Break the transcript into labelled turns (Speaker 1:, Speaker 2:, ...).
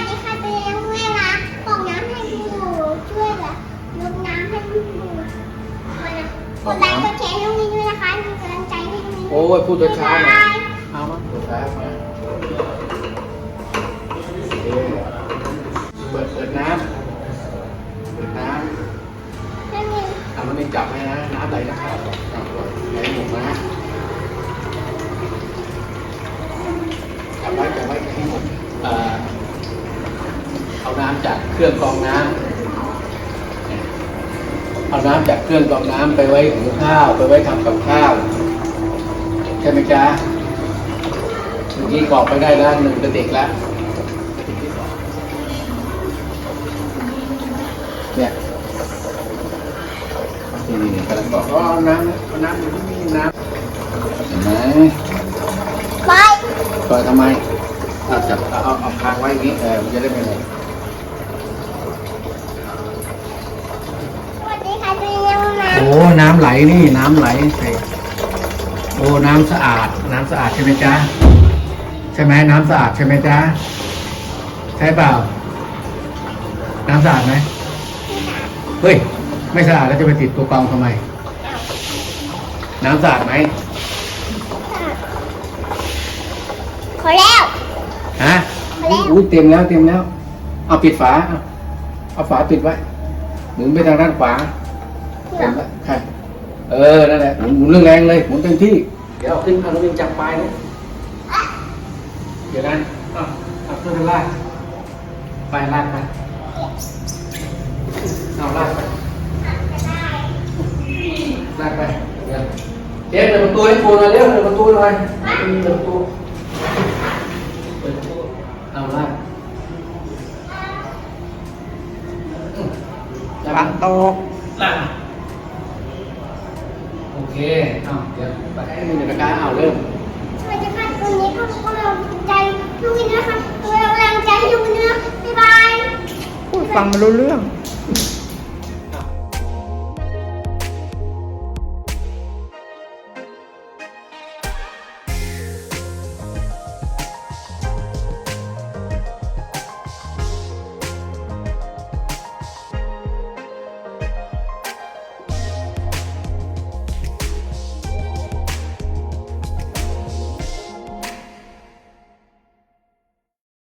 Speaker 1: วัสดีค่ะเป็นยังไงนะบอกน้ำให้ดูช่วยแบบยกน้ำให้ดูมานะกดไลค์กดแชร์ให้น้องมินด้วยนะคะมีกำลังใจให้น้องมิน
Speaker 2: โอ้ยพูดช้าๆหน่อย เอามาพูดช้ามาเปิดเปิดน้ำเปิดน้ำ
Speaker 1: องมิน
Speaker 2: ทำมันไม่จับให้นะ น้ำไหลนะครับเอาไหลหมดนะจับไว้จับไว้ให้หมดเอ่อ เอาน้ำจากเครื่องกรองน้ำเอาน้ำจากเครื่องกรองน้ำไปไว้หุงข้าว ไปไว้ทำกับข้าวใช่ไหมจ๊ะเมื่อกี้กรอกไปได้แล้วหนึ่งกระติกแล้วกระติกที่สองเนี่ยนี่นี่นี่กำลังกรอกอ๋อน้ำเอาน้ำอยู่ที่นี่น้ำเห็นไหม
Speaker 1: ไป
Speaker 2: ปล่อยทำไมเอาจับเอาเอาเอาค้างไว้อย่างนี้เออมันจะได้ไม่ไหล
Speaker 1: สวัสดีค่ะเป็นยังไง
Speaker 2: โอ้ น้ำไหลนี่น้ำไหลใส่โอ้น้ำสะอาด น้ำสะอาดใช่ไหมจ๊ะใช่ไหมน้ำสะอาดใช่ไหมจ๊ะใช่เปล่า น้ำสะอาดไหมเฮ้ย ไม่สะอาดแล้วจะไปติดตัวกรองทำไม น้ำสะอาดไหม
Speaker 1: ขอแล้ว
Speaker 2: ฮะ
Speaker 1: พอแล้ว
Speaker 2: อุ้ยเต็มแล้วเต็มแล้ว เอาปิดฝา เอาเอาฝาปิดไว้ หมุนไปทางด้านขวา เต็มแล้วใช่เออ นั่นแหละหมุนหมุนแรงๆเลยหมุนเต็มที่ เดี๋ยวเอาขึ้นเอาลงจับปลายเลยเดี๋ยวนะเอาเอาขึ้นไปลากไปลากไปเอาลากไปลากไปเดี๋ยวเจ๊เปิดประตูให้ปูหน่อยเร็วเปิดประตูหน่อยเปิดประตูเปิดประตูเอาลากจับ
Speaker 3: ฟังโตก
Speaker 2: ลากโอ เคเอาเดี๋ยวไปให้มีกระการเอาเริ่ม
Speaker 1: สวัสดีค่ะวันนี้ก็กำลังใจน้องมินนะคะกำลังใจให้น้องมินนะบ๊ายบาย
Speaker 3: พูดฟังไม่รู้เรื่อง
Speaker 1: บ